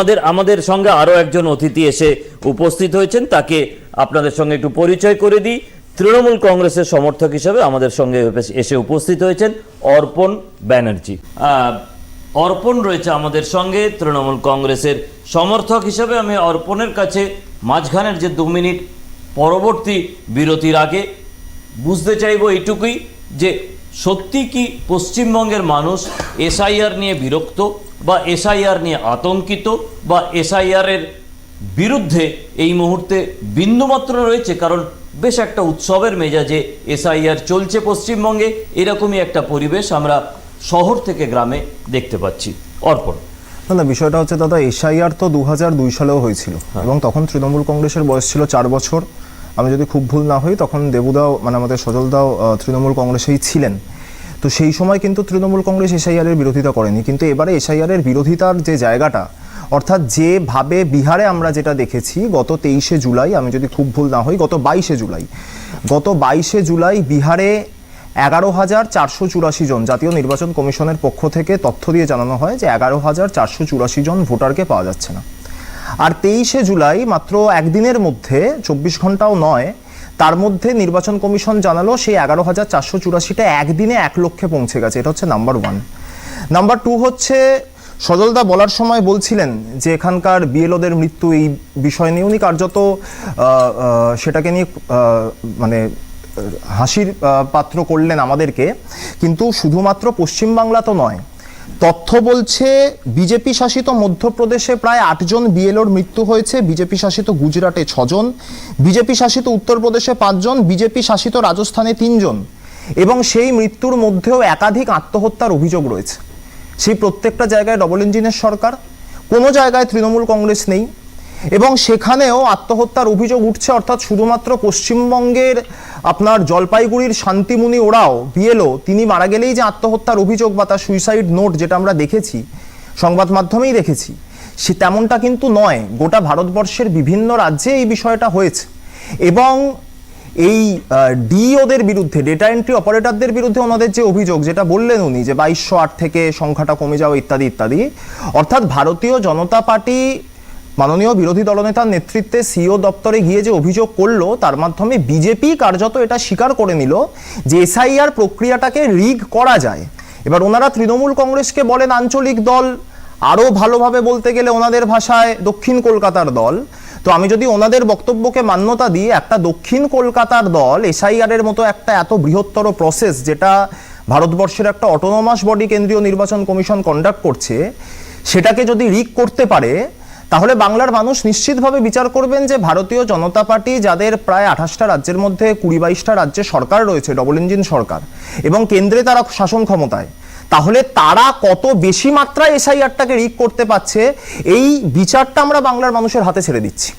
আমাদের আমাদের সঙ্গে আরও একজন অতিথি এসে উপস্থিত হয়েছেন। তাকে আপনাদের সঙ্গে একটু পরিচয় করে দিই। তৃণমূল কংগ্রেসের সমর্থক হিসেবে আমাদের সঙ্গে এসে উপস্থিত হয়েছেন অর্পণ ব্যানার্জি। অর্পণ রয়েছে আমাদের সঙ্গে। তৃণমূল কংগ্রেসের সমর্থক হিসেবে আমি অর্পণের কাছে মাঝখানের যে দু মিনিট পরবর্তী বিরতির আগে বুঝতে চাইব এইটুকুই যে সত্যি কি পশ্চিমবঙ্গের মানুষ এসআইআর নিয়ে বিরক্ত? বা এসআইআর নিয়ে আতঙ্কিত বা এসআইআর এর বিরুদ্ধে এই মুহূর্তে বিন্দুমাত্র রয়েছে কারণ বেশ একটা উৎসবের মেজাজে এসআইআর চলছে পশ্চিমবঙ্গে। এরকমই একটা পরিবেশ আমরা শহর থেকে গ্রামে দেখতে পাচ্ছি। অর্পণ। না না বিষয়টা হচ্ছে দাদা এসআইআর তো দু হাজার দুই সালেও হয়েছিল এবং তখন তৃণমূল কংগ্রেসের বয়স ছিল চার বছর। আমি যদি খুব ভুল না হই তখন দেবুদাও মানে আমাদের সজলদাও তৃণমূল কংগ্রেসেই ছিলেন। তো সেই সময় কিন্তু তৃণমূল কংগ্রেস এসআইআরের বিরোধিতা করেনি, কিন্তু এবারে এসআইআর এর বিরোধিতার যে জায়গাটা, অর্থাৎ যেভাবে বিহারে আমরা যেটা দেখেছি, গত তেইশে জুলাই, আমি যদি খুব ভুল না হই, গত বাইশে জুলাই, গত বাইশে জুলাই বিহারে এগারো হাজার চারশো চুরাশি জন, জাতীয় নির্বাচন কমিশনের পক্ষ থেকে তথ্য দিয়ে জানানো হয় যে এগারো হাজার চারশো চুরাশি জন ভোটারকে পাওয়া যাচ্ছে না। আর তেইশে জুলাই মাত্র একদিনের মধ্যে, চব্বিশ ঘন্টাও নয় তার মধ্যে নির্বাচন কমিশন জানালো সেই এগারো হাজার চারশো চুরাশিটা একদিনে এক লক্ষে পৌঁছে গেছে। এটা হচ্ছে নাম্বার ওয়ান নাম্বার টু হচ্ছে, সজলদা বলার সময় বলছিলেন যে এখানকার বিএলওদের মৃত্যু এই বিষয় নিয়ে। উনি কার্যত সেটাকে নিয়ে মানে হাসির পাত্র করলেন আমাদেরকে। কিন্তু শুধুমাত্র পশ্চিমবাংলা তো নয় তথ্য বলছে, বিজেপি শাসিত মধ্যপ্রদেশে প্রায় আটজন বিএলওর মৃত্যু হয়েছে, বিজেপি শাসিত গুজরাটে ছজন বিজেপি শাসিত উত্তরপ্রদেশে পাঁচজন বিজেপি শাসিত রাজস্থানে তিনজন এবং সেই মৃত্যুর মধ্যেও একাধিক আত্মহত্যার অভিযোগ রয়েছে। সেই প্রত্যেকটা জায়গায় ডবল ইঞ্জিনের সরকার, কোনো জায়গায় তৃণমূল কংগ্রেস নেই এবং সেখানেও আত্মহত্যার অভিযোগ উঠছে, অর্থাৎ শুধুমাত্র পশ্চিমবঙ্গের আপনার জলপাইগুড়ির শান্তিমুনি ওরাও, বিএলও, তিনি মারা গেলেই যে আত্মহত্যার অভিযোগ বা তার সুইসাইড নোট যেটা আমরা দেখেছি, সংবাদ মাধ্যমেই দেখেছি, সে তেমনটা কিন্তু নয়। গোটা ভারতবর্ষের বিভিন্ন রাজ্যে এই বিষয়টা হয়েছে। এবং এই ডিওদের বিরুদ্ধে ডেটা এন্ট্রি অপারেটরদের বিরুদ্ধে ওনাদের যে অভিযোগ, যেটা বললেন উনি যে বাইশশো আট থেকে সংখ্যাটা কমে যাওয়া ইত্যাদি ইত্যাদি, অর্থাৎ ভারতীয় জনতা পার্টি মাননীয় বিরোধী দলনেতার নেতৃত্বে সিও দপ্তরে গিয়ে যে অভিযোগ করল, তার মাধ্যমে বিজেপি কার্যত এটা স্বীকার করে নিল যে এসআইআর প্রক্রিয়াটাকে রিগ করা যায়। এবার ওনারা তৃণমূল কংগ্রেসকে বলেন আঞ্চলিক দল, আরও ভালোভাবে বলতে গেলে ওনাদের ভাষায় দক্ষিণ কলকাতার দল। তো আমি যদি ওনাদের বক্তব্যকে মান্যতা দিই, একটা দক্ষিণ কলকাতার দল এসআইআর এর মতো একটা এত বৃহত্তর প্রসেস যেটা ভারতবর্ষের একটা অটোনোমাস বডি কেন্দ্রীয় নির্বাচন কমিশন কন্ডাক্ট করছে, সেটাকে যদি রিক করতে পারে তাহলে বাংলার মানুষ নিশ্চিতভাবে বিচার করবেন যে ভারতীয় জনতা পার্টি, যাদের প্রায় আঠাশটা রাজ্যের মধ্যে কুড়ি বাইশটা রাজ্যে সরকার রয়েছে ডবল ইঞ্জিন সরকার, এবং কেন্দ্রে তারা শাসন ক্ষমতায়, তাহলে তারা কত বেশি মাত্রায় এসআইআরটাকে রিক করতে পারছে? এই বিচারটা আমরা বাংলার মানুষের হাতে ছেড়ে দিচ্ছি।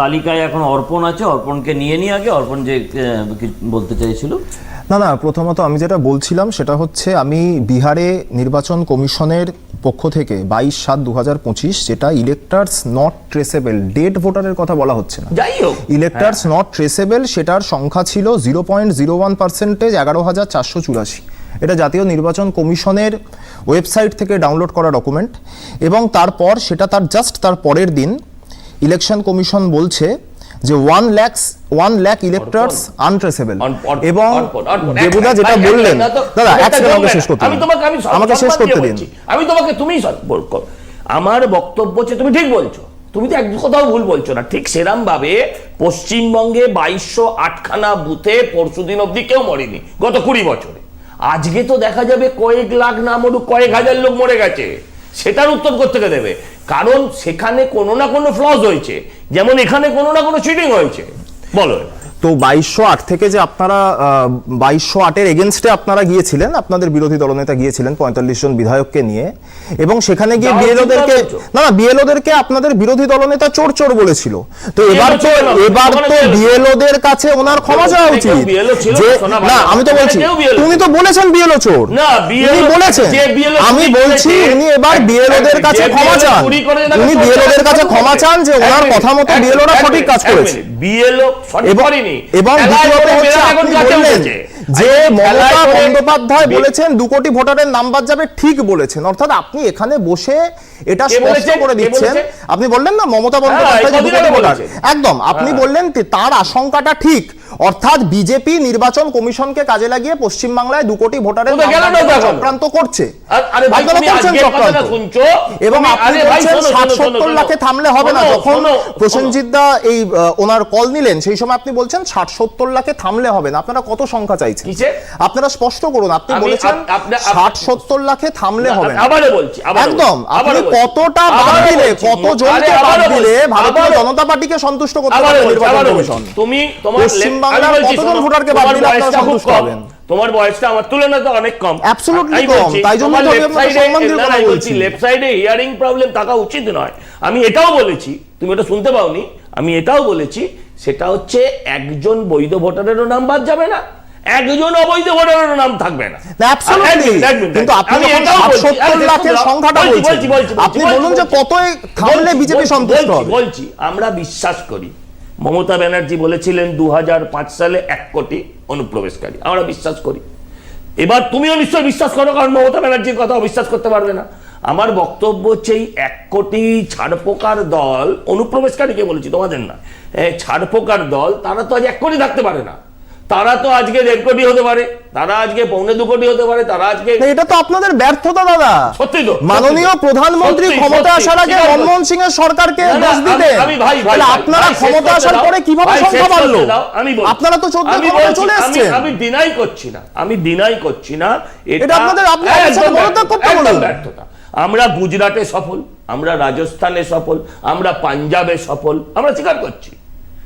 তালিকায় এখন অর্পণ আছে অর্পণকে নিয়ে নিয়ে আগে অর্পণ যে বলতে চাইছিল? না না প্রথমত আমি যেটা বলছিলাম সেটা হচ্ছে আমি বিহারে নির্বাচন কমিশনের পক্ষ থেকে বাইশ সাত দু হাজার পঁচিশ যেটা ইলেক্টার্স নট ট্রেসেবল ডেট ভোটারের কথা বলা হচ্ছে না। যাই হোক। ইলেক্টার্স নট ট্রেসেবল সেটার সংখ্যা ছিল zero point zero one percentage এগারো হাজার চারশো চুরাশি। এটা জাতীয় নির্বাচন কমিশনের ওয়েবসাইট থেকে ডাউনলোড করা ডকুমেন্ট এবং তারপর সেটা তার জাস্ট তার পরের দিন ইলেকশন কমিশন বলছে যে one lakhs one lakh electors untraceable এবং। দেবুদা যেটা বললেন দাদা এক সেকেন্ড শেষ করতে আমি তোমাকে আমি আমাকে শেষ করতে দিন। আমি তোমাকে তুমি আমার বক্তব্য হচ্ছে তুমি ঠিক বলছো। তুমি তো এক কথাও ভুল বলছো না। ঠিক সেরাম ভাবে পশ্চিমবঙ্গে বাইশশো আটখানা বুথে পরশুদিন অব্দি কেউ মরেনি গত কুড়ি বছরে। আজকে তো দেখা যাবে কয়েক লাখ না মরুক কয়েক হাজার লোক মরে গেছে। সেটার উত্তর থেকে দেবে? কারণ সেখানে কোনো না কোনো ফ্লজ হয়েছে। যেমন এখানে কোনো না কোনো চিটিং হয়েছে। বলো। তো বাইশশো আট থেকে যে আপনারা বাইশশো আটের এগেনস্টে আপনারা গিয়েছিলেন আপনাদের বিরোধী দলনেতা গিয়েছিলেন পঁয়তাল্লিশ জন বিধায়ককে নিয়ে এবং সেখানে গিয়ে বিএলওদেরকে না না বিএলওদেরকে আপনাদের বিরোধী দলনেতা চোর চোর বলেছিল তো এবার তো এবার তো। বিএলওদের কাছে ওনার ক্ষমা চাওয়া উচিত যে না। আমি তো বলছি তুমি তো বলেছেন বিএলও চোর উনি বলেছেন আমি বলছি উনি এবার বিএলওদের কাছে ক্ষমা চান উনি বিএলওদের কাছে ক্ষমা চান যে ওনার কথা মতো বিএলওরা সঠিক কাজ করেছে BLO সঠিক করেনি এবং দ্বিতীয়ত হচ্ছে আপনি বললেন। যে মমতা বন্দ্যোপাধ্যায় বলেছেন দু কোটি ভোটারের নাম বাদ যাবে ঠিক বলেছেন। অর্থাৎ আপনি এখানে বসে এটা স্পষ্ট করে দিচ্ছেন। আপনি বললেন না মমতা বন্দ্যোপাধ্যায় যে দু কদিন কোটি আগে ভোটার। বলেছে। একদম আপনি বললেন তার আশঙ্কাটা ঠিক। অর্থাৎ বিজেপি নির্বাচন কমিশনকে কাজে লাগিয়ে পশ্চিমবাংলায় দু কোটি ভোটারের? চক্রান্ত করছে। এবং আপনি বলছেন ষাট সত্তর লাখে থামলে হবে না। যখন প্রসেনজিৎ দা এই ওনার কল নিলেন সেই সময় আপনি বলছেন ষাট সত্তর লাখে থামলে হবে না। আপনারা কত সংখ্যা চাইছেন? কিসে? আপনারা স্পষ্ট করুন আপনি বলেছেন ষাট সত্তর লাখে থামলে হবে আবারও বলছি একদম আপনি কতটা বাদ দিলে কত জনকে বাদ দিলে ভারতীয় জনতা পার্টিকে সন্তুষ্ট করতে পারবে নির্বাচন কমিশন। তুমি তোমার পশ্চিমবাংলার কতজন ভোটারকে বাদ দিলে আপনারা সন্তুষ্ট হবেন? তোমার বয়সটা আমার তুলনায় তো অনেক কম। কম, তাই জন্য তো আমি সম্মান দিয়ে কথা। বলছি। লেফট সাইডে হিয়ারিং প্রবলেম থাকা উচিত নয়। আমি এটাও বলেছি তুমি এটা শুনতে পাওনি আমি এটাও বলেছি সেটা হচ্ছে একজন বৈধ ভোটারেরও নাম বাদ যাবে না। একজন অবৈধ ভোটারেরও নাম থাকবে না। কিন্তু আপনি আমি বলছি, 70 আরে দেখুন, লাখের সংখ্যাটা বলছি, বলছেন, বলছি, বলছি, আপনি বলুন যে। কতই থামলে বিজেপি সন্তুষ্ট বলছি, হবে। বলছি আমরা বিশ্বাস করি মমতা ব্যানার্জি বলেছিলেন দু সালে এক কোটি অনুপ্রবেশকারী। আমরা বিশ্বাস করি। এবার তুমিও নিশ্চয়ই বিশ্বাস করো কারণ মমতা ব্যানার্জির কথা অবিশ্বাস করতে পারবে না। আমার বক্তব্য হচ্ছে এই এক কোটি ছাড়পোকার দল অনুপ্রবেশকারীকে বলেছি তোমাদের না ছাড়পোকার দল তারা তো আজ এক কোটি থাকতে পারে না। তারা তো আজকে দেড় কোটি হতে পারে তারা আজকে পৌনে দু কোটি হতে পারে তারা আজকে এটা তো আপনাদের ব্যর্থতা দাদা। সত্যি তো, মাননীয় প্রধানমন্ত্রী ক্ষমতা আসার আগে মনমোহন সিং এর সরকারকে দোষ দিতেন আমি ভাই, ভাই, আপনারা ক্ষমতা আসার পরে কীভাবে সংখ্যা বাড়লো? আমি আপনারা তো চোদ্দ আমি চলে এসছেন। আমি ডিনাই করছি না আমি ডিনাই করছি না এটা আপনাদের- আপনি আমাদের একদম সাথে ব্যর্থতা, করতে বলুন। ব্যর্থতা। আমরা গুজরাটে সফল আমরা রাজস্থানে সফল আমরা পাঞ্জাবে সফল আমরা স্বীকার করছি।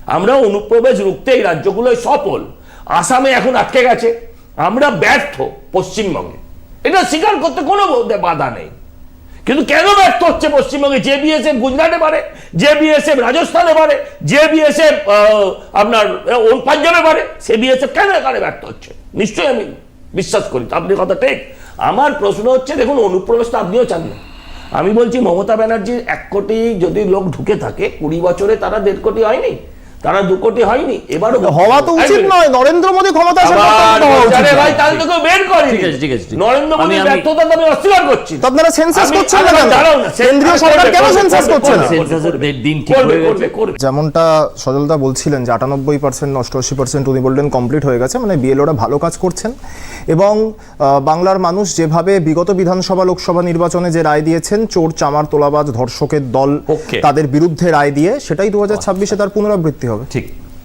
আমরা অনুপ্রবেশ রুখতে এই রাজ্যগুলোয় সফল। আসামে এখন আটকে গেছে। আমরা ব্যর্থ পশ্চিমবঙ্গে। এটা স্বীকার করতে কোনো বোধ- নেই। কিন্তু কেন ব্যর্থ হচ্ছে পশ্চিমবঙ্গে? যে বিএসএফ গুজরাটে পারে যে বিএসএফ রাজস্থানে পারে যে বিএসএফ আপনার পাঞ্জাবে পারে। সে বিএসএফ কেন এখানে ব্যর্থ হচ্ছে? নিশ্চয়ই আমি বিশ্বাস করি। আপনি কথা ঠিক। আমার প্রশ্ন হচ্ছে, দেখুন, অনুপ্রবেশ তো আপনিও চান না। আমি বলছি, মমতা ব্যানার্জির এক কোটি যদি লোক ঢুকে থাকে, কুড়ি বছরে তারা দেড় কোটি হয়নি? তারা দু কোটি হয়নি এবারও হওয়া তো উচিত নয় নরেন্দ্র মোদী ক্ষমতা আসার পর তো হওয়া উচিত ভাই তাহলে তো কেউ বের করেনি। ঠিক আছে, ঠিক আছে, নরেন্দ্র আমি- ব্যর্থতা আমি অস্বীকার করছি। তো আপনারা সেন্সাস করছেন না কেন? দাঁড়াও না, কেন্দ্রীয় সরকার কেন সেন্সাস করছে না? সেন্সাসের দিন ঠিক করবে, হয়ে করবে, গেছে। যেমনটা সজলদা বলছিলেন যে আটানব্বই পার্সেন্ট অষ্টআশি পার্সেন্ট উনি বললেন কমপ্লিট হয়ে গেছে মানে বিএলওরা ভালো কাজ করছেন। এবং বাংলার মানুষ যেভাবে বিগত বিধানসভা লোকসভা নির্বাচনে যে রায় দিয়েছেন চোর চামার তোলাবাজ ধর্ষকের দল তাদের বিরুদ্ধে রায় দিয়ে সেটাই দু হাজার ছাব্বিশে তার পুনরাবৃত্তি হবে ঠিক।